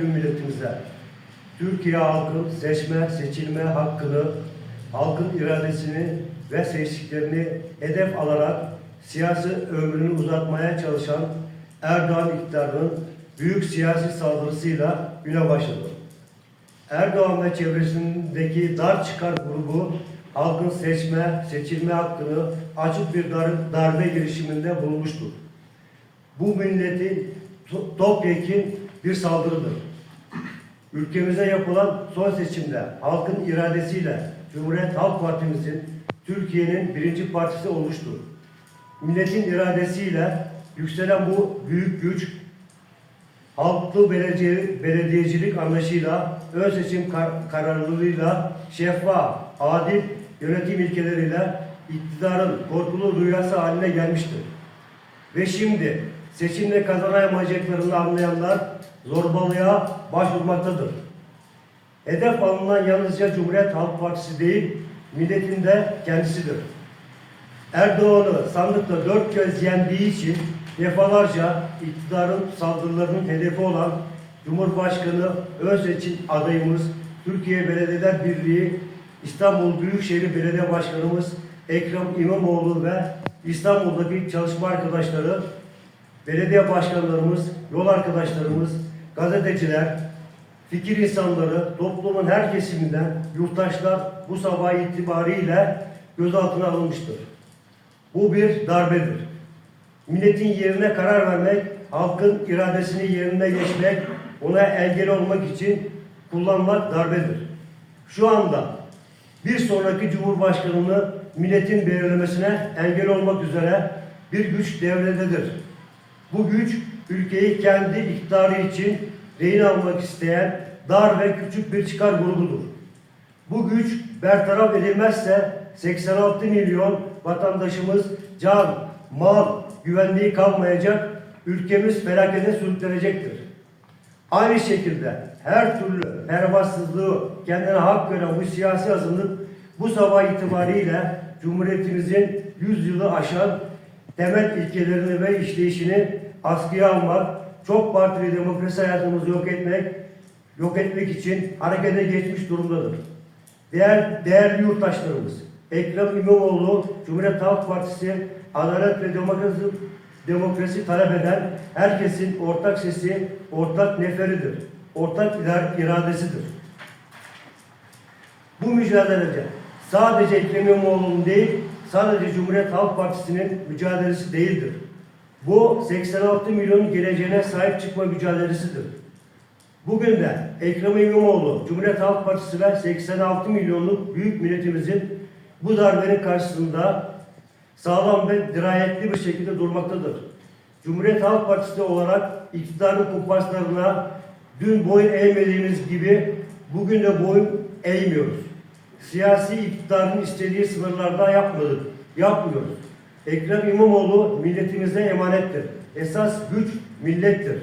tüm milletimize Türkiye halkın seçme, seçilme hakkını, halkın iradesini ve seçtiklerini hedef alarak siyasi ömrünü uzatmaya çalışan Erdoğan iktidarının büyük siyasi saldırısıyla güne başladı. Erdoğan ve çevresindeki dar çıkar grubu halkın seçme, seçilme hakkını açık bir dar- darbe girişiminde bulunmuştur. Bu milletin to- topyekun bir saldırıdır. Ülkemize yapılan son seçimde halkın iradesiyle Cumhuriyet Halk Partimizin Türkiye'nin birinci partisi olmuştur. Milletin iradesiyle yükselen bu büyük güç halklı belediye, belediyecilik anlayışıyla, ön seçim kar- kararlılığıyla, şeffaf, adil yönetim ilkeleriyle iktidarın korkulu rüyası haline gelmiştir. Ve şimdi seçimle kazanamayacaklarını anlayanlar zorbalığa başvurmaktadır. Hedef alınan yalnızca Cumhuriyet Halk Partisi değil, milletin de kendisidir. Erdoğan'ı sandıkta dört kez yendiği için defalarca iktidarın saldırılarının hedefi olan Cumhurbaşkanı ön seçim adayımız Türkiye Belediyeler Birliği İstanbul Büyükşehir Belediye Başkanımız Ekrem İmamoğlu ve İstanbul'daki çalışma arkadaşları, belediye başkanlarımız, yol arkadaşlarımız, gazeteciler, fikir insanları, toplumun her kesiminden yurttaşlar bu sabah itibariyle gözaltına alınmıştır. Bu bir darbedir. Milletin yerine karar vermek, halkın iradesini yerine geçmek, ona engel olmak için kullanmak darbedir. Şu anda bir sonraki cumhurbaşkanını milletin belirlemesine engel olmak üzere bir güç devrededir. Bu güç ülkeyi kendi iktidarı için rehin almak isteyen dar ve küçük bir çıkar grubudur. Bu güç bertaraf edilmezse 86 milyon vatandaşımız can, mal, güvenliği kalmayacak, ülkemiz felakete sürüklenecektir. Aynı şekilde her türlü pervasızlığı kendine hak gören bu siyasi azınlık bu sabah itibariyle Cumhuriyetimizin 100 yılı aşan temel ilkelerini ve işleyişini askıya almak, çok partili demokrasi hayatımızı yok etmek, yok etmek için harekete geçmiş durumdadır. Değer, değerli yurttaşlarımız, Ekrem İmamoğlu, Cumhuriyet Halk Partisi, adalet ve demokrasi, demokrasi talep eden herkesin ortak sesi, ortak neferidir, ortak ira- iradesidir. Bu mücadelede sadece Ekrem İmamoğlu'nun değil, sadece Cumhuriyet Halk Partisi'nin mücadelesi değildir. Bu 86 milyonun geleceğine sahip çıkma mücadelesidir. Bugün de Ekrem İmamoğlu, Cumhuriyet Halk Partisi ve 86 milyonluk büyük milletimizin bu darbenin karşısında sağlam ve dirayetli bir şekilde durmaktadır. Cumhuriyet Halk Partisi olarak iktidarın kumpaslarına dün boyun eğmediğimiz gibi bugün de boyun eğmiyoruz. Siyasi iktidarın istediği sınırlarda yapmadık, yapmıyoruz. Ekrem İmamoğlu milletimize emanettir. Esas güç millettir.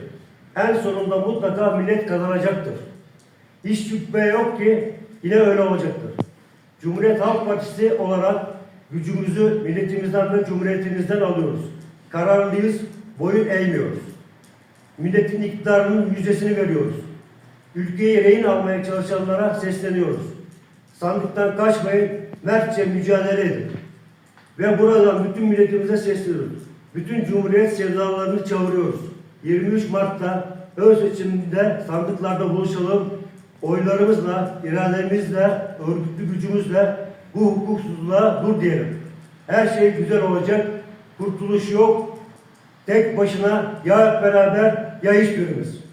En sonunda mutlaka millet kazanacaktır. Hiç şüphe yok ki yine öyle olacaktır. Cumhuriyet Halk Partisi olarak gücümüzü milletimizden ve cumhuriyetimizden alıyoruz. Kararlıyız, boyun eğmiyoruz. Milletin iktidarının yüzdesini veriyoruz. Ülkeyi rehin almaya çalışanlara sesleniyoruz. Sandıktan kaçmayın, mertçe mücadele edin. Ve buradan bütün milletimize sesleniyoruz. Bütün Cumhuriyet sevdalarını çağırıyoruz. 23 Mart'ta ön seçimde sandıklarda buluşalım. Oylarımızla, irademizle, örgütlü gücümüzle bu hukuksuzluğa dur diyelim. Her şey güzel olacak. Kurtuluş yok. Tek başına ya beraber ya hiçbirimiz.